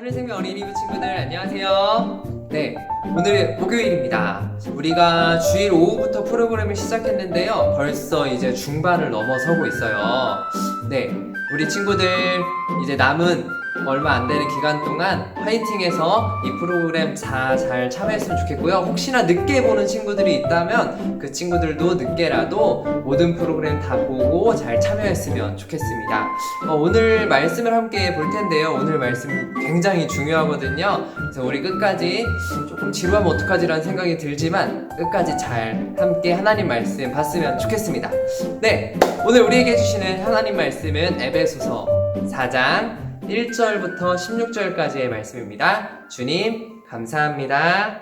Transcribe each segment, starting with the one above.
하늘생명 어린이부 친구들 안녕하세요. 네, 오늘 목요일입니다. 우리가 주일 오후부터 프로그램을 시작했는데요. 벌써 이제 중반을 넘어서고 있어요. 네, 우리 친구들 이제 남은 얼마 안 되는 기간 동안 화이팅해서 이 프로그램 다 잘 참여했으면 좋겠고요. 혹시나 늦게 보는 친구들이 있다면 그 친구들도 늦게라도 모든 프로그램 다 보고 잘 참여했으면 좋겠습니다. 어, 오늘 말씀을 함께 볼 텐데요. 오늘 말씀 굉장히 중요하거든요. 그래서 우리 끝까지 조금 지루하면 어떡하지라는 생각이 들지만 끝까지 잘 함께 하나님 말씀 봤으면 좋겠습니다. 네, 오늘 우리에게 주시는 하나님 말씀은 에베소서 4장 1절부터 16절까지의 말씀입니다. 주님, 감사합니다.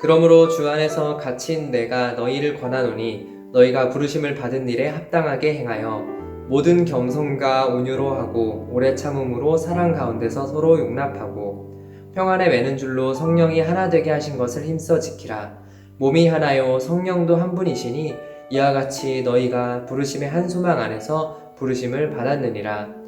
그러므로 주 안에서 갇힌 내가 너희를 권하노니 너희가 부르심을 받은 일에 합당하게 행하여 모든 겸손과 온유로 하고 오래 참음으로 사랑 가운데서 서로 용납하고 평안에 매는 줄로 성령이 하나 되게 하신 것을 힘써 지키라 몸이 하나요 성령도 한 분이시니 이와 같이 너희가 부르심의 한 소망 안에서 부르심을 받았느니라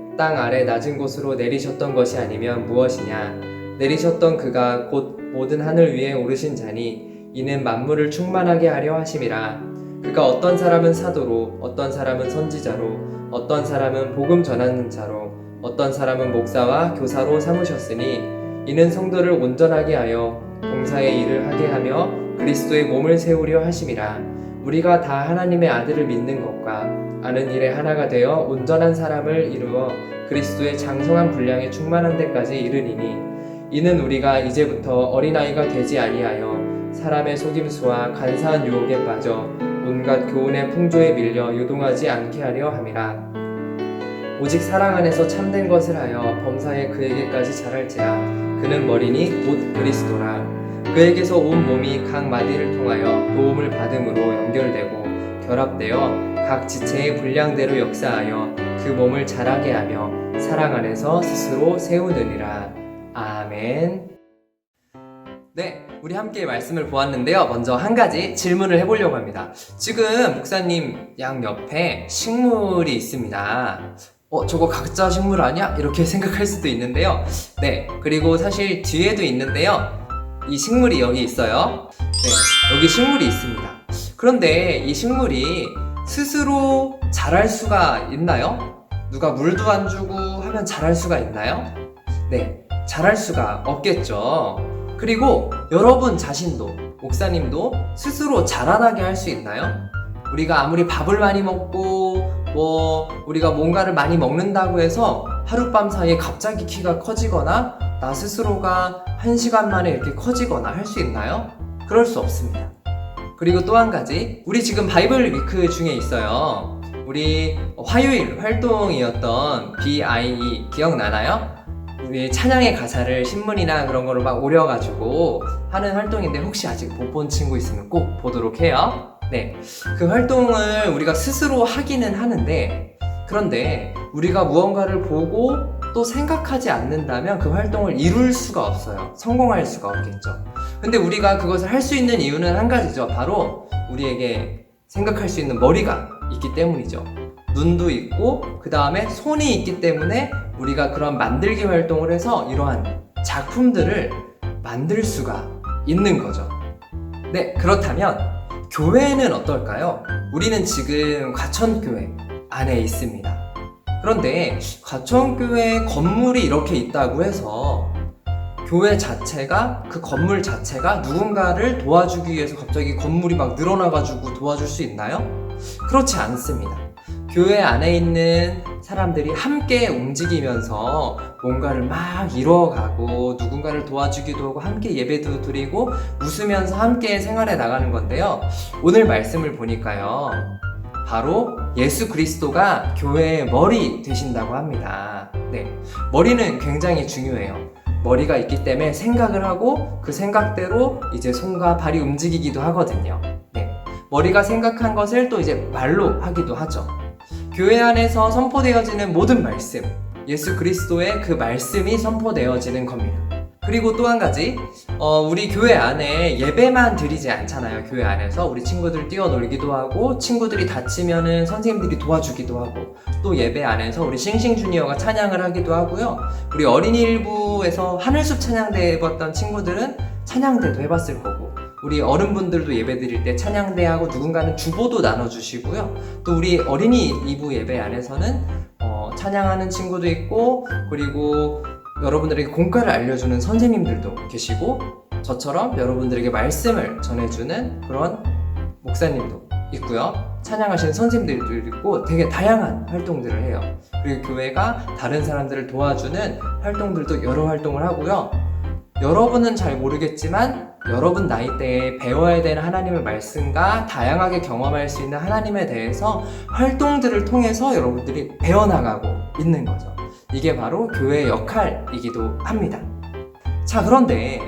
땅 아래 낮은 곳으로 내리셨던 것이 아니면 무엇이냐? 내리셨던 그가 곧 모든 하늘 위에 오르신 자니 이는 만물을 충만하게 하려 하심이라. 그가 어떤 사람은 사도로 어떤 사람은 선지자로 어떤 사람은 복음 전하는 자로 어떤 사람은 목사와 교사로 삼으셨으니 이는 성도를 온전하게 하여 봉사의 일을 하게 하며 그리스도의 몸을 세우려 하심이라. 우리가 다 하나님의 아들을 믿는 것과 아는 일에 하나가 되어 온전한 사람을 이루어 그리스도의 장성한 분량에 충만한 데까지 이르리니 이는 우리가 이제부터 어린아이가 되지 아니하여 사람의 속임수와 간사한 유혹에 빠져 온갖 교훈의 풍조에 밀려 유동하지 않게 하려 함이라. 오직 사랑 안에서 참된 것을 하여 범사에 그에게까지 자랄지라. 그는 머리니 곧 그리스도라. 그에게서 온 몸이 각 마디를 통하여 도움을 받음으로 연결되고 결합되어 각 지체의 분량대로 역사하여 그 몸을 자라게 하며 사랑 안에서 스스로 세우느니라 아멘 네, 우리 함께 말씀을 보았는데요. 먼저 한 가지 질문을 해보려고 합니다. 지금 목사님 양 옆에 식물이 있습니다. 어, 저거 각자 식물 아니야? 이렇게 생각할 수도 있는데요. 네, 그리고 사실 뒤에도 있는데요. 이 식물이 여기 있어요. 네, 여기 식물이 있습니다. 그런데 이 식물이 스스로 자랄 수가 있나요? 누가 물도 안 주고 하면 자랄 수가 있나요? 네, 자랄 수가 없겠죠. 그리고 여러분 자신도, 목사님도 스스로 자라나게 할 수 있나요? 우리가 아무리 밥을 많이 먹고, 뭐, 우리가 뭔가를 많이 먹는다고 해서 하룻밤 사이에 갑자기 키가 커지거나, 나 스스로가 한 시간 만에 이렇게 커지거나 할 수 있나요? 그럴 수 없습니다. 그리고 또 한 가지, 우리 지금 바이블 위크 중에 있어요. 우리 화요일 활동이었던 BIE 기억나나요? 우리 찬양의 가사를 신문이나 그런 거로 막 오려가지고 하는 활동인데 혹시 아직 못 본 친구 있으면 꼭 보도록 해요. 네. 그 활동을 우리가 스스로 하기는 하는데 그런데 우리가 무언가를 보고 또 생각하지 않는다면 그 활동을 이룰 수가 없어요. 성공할 수가 없겠죠. 근데 우리가 그것을 할 수 있는 이유는 한 가지죠. 바로 우리에게 생각할 수 있는 머리가 있기 때문이죠. 눈도 있고 그 다음에 손이 있기 때문에 우리가 그런 만들기 활동을 해서 이러한 작품들을 만들 수가 있는 거죠. 네, 그렇다면 교회는 어떨까요? 우리는 지금 과천교회 안에 있습니다. 그런데 과천교회 건물이 이렇게 있다고 해서 교회 자체가 그 건물 자체가 누군가를 도와주기 위해서 갑자기 건물이 막 늘어나가지고 도와줄 수 있나요? 그렇지 않습니다. 교회 안에 있는 사람들이 함께 움직이면서 뭔가를 막 이뤄가고 누군가를 도와주기도 하고 함께 예배도 드리고 웃으면서 함께 생활해 나가는 건데요. 오늘 말씀을 보니까요. 바로 예수 그리스도가 교회의 머리 되신다고 합니다. 네. 머리는 굉장히 중요해요. 머리가 있기 때문에 생각을 하고 그 생각대로 이제 손과 발이 움직이기도 하거든요. 네. 머리가 생각한 것을 또 이제 말로 하기도 하죠. 교회 안에서 선포되어지는 모든 말씀, 예수 그리스도의 그 말씀이 선포되어지는 겁니다. 그리고 또 한 가지, 어, 우리 교회 안에 예배만 드리지 않잖아요. 교회 안에서 우리 친구들 뛰어놀기도 하고, 친구들이 다치면은 선생님들이 도와주기도 하고, 또 예배 안에서 우리 싱싱 주니어가 찬양을 하기도 하고요. 우리 어린이 일부에서 하늘숲 찬양대 해봤던 친구들은 찬양대도 해봤을 거고, 우리 어른분들도 예배 드릴 때 찬양대하고 누군가는 주보도 나눠주시고요. 또 우리 어린이 2부 예배 안에서는 어, 찬양하는 친구도 있고, 그리고 여러분들에게 공과를 알려주는 선생님들도 계시고, 저처럼 여러분들에게 말씀을 전해주는 그런 목사님도 있고요. 찬양하시는 선생님들도 있고 되게 다양한 활동들을 해요. 그리고 교회가 다른 사람들을 도와주는 활동들도 여러 활동을 하고요. 여러분은 잘 모르겠지만 여러분 나이대에 배워야 되는 하나님의 말씀과 다양하게 경험할 수 있는 하나님에 대해서 활동들을 통해서 여러분들이 배워나가고 있는 거죠. 이게 바로 교회의 역할이기도 합니다. 자, 그런데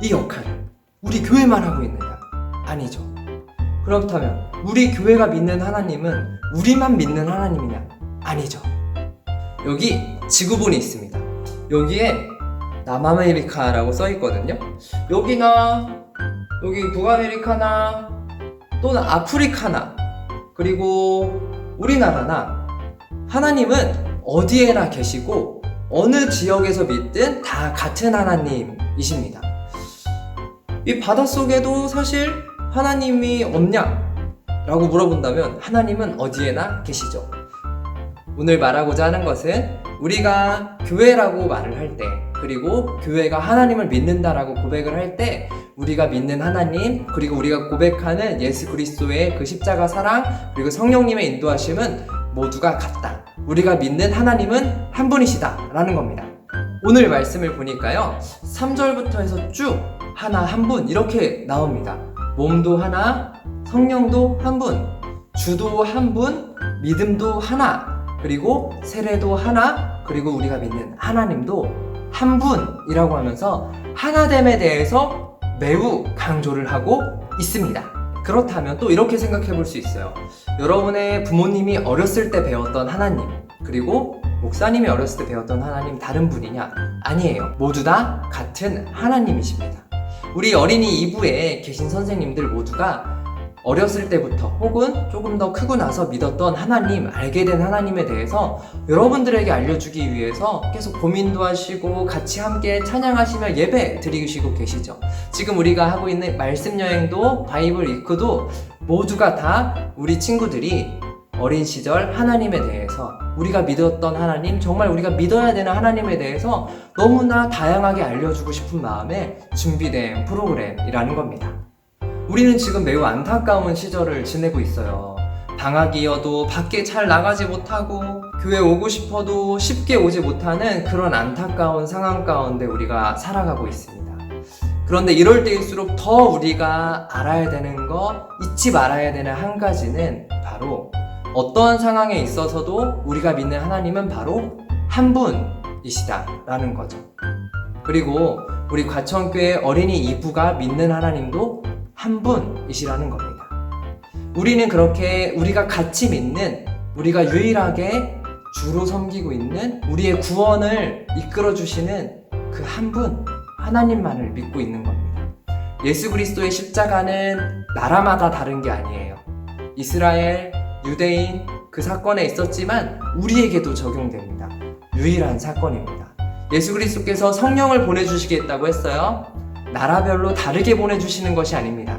이 역할을 우리 교회만 하고 있느냐? 아니죠. 그렇다면 우리 교회가 믿는 하나님은 우리만 믿는 하나님이냐? 아니죠. 여기 지구본이 있습니다. 여기에 남아메리카라고 써 있거든요. 여기나 여기 북아메리카나 또는 아프리카나 그리고 우리나라나 하나님은 어디에나 계시고 어느 지역에서 믿든 다 같은 하나님이십니다. 이 바닷속에도 사실 하나님이 없냐? 라고 물어본다면 하나님은 어디에나 계시죠. 오늘 말하고자 하는 것은 우리가 교회라고 말을 할 때, 그리고 교회가 하나님을 믿는다라고 고백을 할 때, 우리가 믿는 하나님, 그리고 우리가 고백하는 예수 그리스도의 그 십자가 사랑, 그리고 성령님의 인도하심은 모두가 같다. 우리가 믿는 하나님은 한 분이시다. 라는 겁니다. 오늘 말씀을 보니까요, 3절부터 해서 쭉 하나, 한 분, 이렇게 나옵니다. 몸도 하나, 성령도 한 분, 주도 한 분, 믿음도 하나, 그리고 세례도 하나, 그리고 우리가 믿는 하나님도 한 분이라고 하면서 하나됨에 대해서 매우 강조를 하고 있습니다. 그렇다면 또 이렇게 생각해 볼 수 있어요. 여러분의 부모님이 어렸을 때 배웠던 하나님, 그리고 목사님이 어렸을 때 배웠던 하나님 다른 분이냐? 아니에요. 모두 다 같은 하나님이십니다. 우리 어린이 2부에 계신 선생님들 모두가 어렸을 때부터 혹은 조금 더 크고 나서 믿었던 하나님, 알게 된 하나님에 대해서 여러분들에게 알려주기 위해서 계속 고민도 하시고 같이 함께 찬양하시며 예배 드리시고 계시죠. 지금 우리가 하고 있는 말씀 여행도 바이블 위크도 모두가 다 우리 친구들이 어린 시절 하나님에 대해서 우리가 믿었던 하나님, 정말 우리가 믿어야 되는 하나님에 대해서 너무나 다양하게 알려주고 싶은 마음에 준비된 프로그램이라는 겁니다. 우리는 지금 매우 안타까운 시절을 지내고 있어요. 방학이어도 밖에 잘 나가지 못하고 교회 오고 싶어도 쉽게 오지 못하는 그런 안타까운 상황 가운데 우리가 살아가고 있습니다. 그런데 이럴 때일수록 더 우리가 알아야 되는 거, 잊지 말아야 되는 한 가지는 바로 어떠한 상황에 있어서도 우리가 믿는 하나님은 바로 한 분이시다라는 거죠. 그리고 우리 과천교회 어린이 이부가 믿는 하나님도 한 분이시라는 겁니다. 우리는 그렇게 우리가 같이 믿는 우리가 유일하게 주로 섬기고 있는 우리의 구원을 이끌어 주시는 그 한 분, 하나님만을 믿고 있는 겁니다. 예수 그리스도의 십자가는 나라마다 다른 게 아니에요. 이스라엘, 유대인 그 사건에 있었지만 우리에게도 적용됩니다. 유일한 사건입니다. 예수 그리스도께서 성령을 보내주시겠다고 했어요. 나라별로 다르게 보내주시는 것이 아닙니다.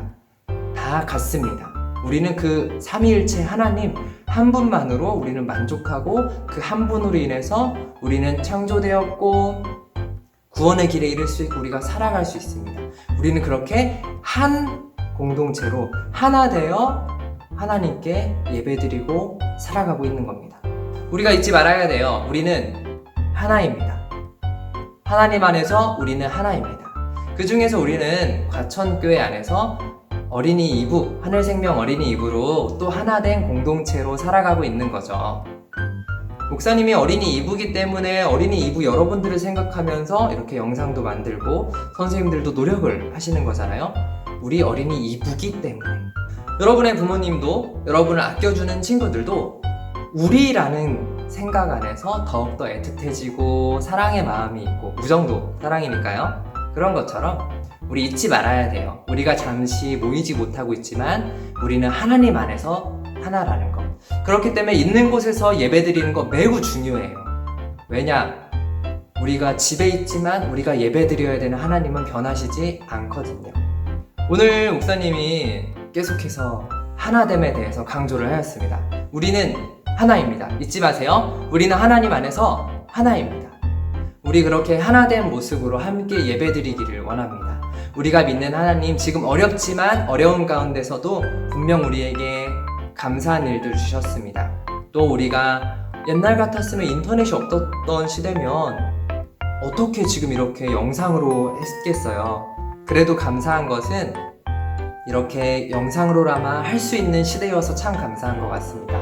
다 같습니다. 우리는 그 삼위일체 하나님 한 분만으로 우리는 만족하고 그 한 분으로 인해서 우리는 창조되었고 구원의 길에 이를 수 있고 우리가 살아갈 수 있습니다. 우리는 그렇게 한 공동체로 하나 되어 하나님께 예배드리고 살아가고 있는 겁니다. 우리가 잊지 말아야 돼요. 우리는 하나입니다. 하나님 안에서 우리는 하나입니다. 그 중에서 우리는 과천교회 안에서 어린이 2부, 하늘생명 어린이 2부로 또 하나 된 공동체로 살아가고 있는 거죠. 목사님이 어린이 2부기 때문에 어린이 2부 여러분들을 생각하면서 이렇게 영상도 만들고 선생님들도 노력을 하시는 거잖아요. 우리 어린이 2부기 때문에. 여러분의 부모님도 여러분을 아껴주는 친구들도 우리라는 생각 안에서 더욱더 애틋해지고 사랑의 마음이 있고 우정도 사랑이니까요. 그런 것처럼 우리 잊지 말아야 돼요. 우리가 잠시 모이지 못하고 있지만 우리는 하나님 안에서 하나라는 거. 그렇기 때문에 있는 곳에서 예배 드리는 거 매우 중요해요. 왜냐? 우리가 집에 있지만 우리가 예배 드려야 되는 하나님은 변하시지 않거든요. 오늘 목사님이 계속해서 하나됨에 대해서 강조를 하였습니다. 우리는 하나입니다. 잊지 마세요. 우리는 하나님 안에서 하나입니다. 우리 그렇게 하나된 모습으로 함께 예배드리기를 원합니다. 우리가 믿는 하나님 지금 어렵지만 어려운 가운데서도 분명 우리에게 감사한 일들 주셨습니다. 또 우리가 옛날 같았으면 인터넷이 없었던 시대면 어떻게 지금 이렇게 영상으로 했겠어요. 그래도 감사한 것은 이렇게 영상으로라마 할 수 있는 시대여서 참 감사한 것 같습니다.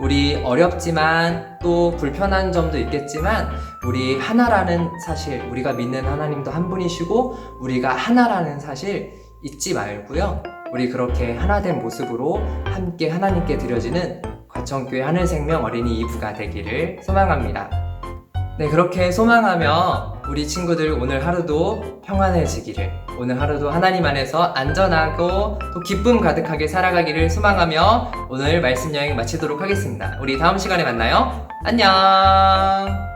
우리 어렵지만 또 불편한 점도 있겠지만 우리 하나라는 사실, 우리가 믿는 하나님도 한 분이시고 우리가 하나라는 사실 잊지 말고요. 우리 그렇게 하나된 모습으로 함께 하나님께 드려지는 과천교회 하늘생명 어린이 2부가 되기를 소망합니다. 네, 그렇게 소망하며 우리 친구들 오늘 하루도 평안해지기를, 오늘 하루도 하나님 안에서 안전하고 또 기쁨 가득하게 살아가기를 소망하며 오늘 말씀 여행 마치도록 하겠습니다. 우리 다음 시간에 만나요. 안녕!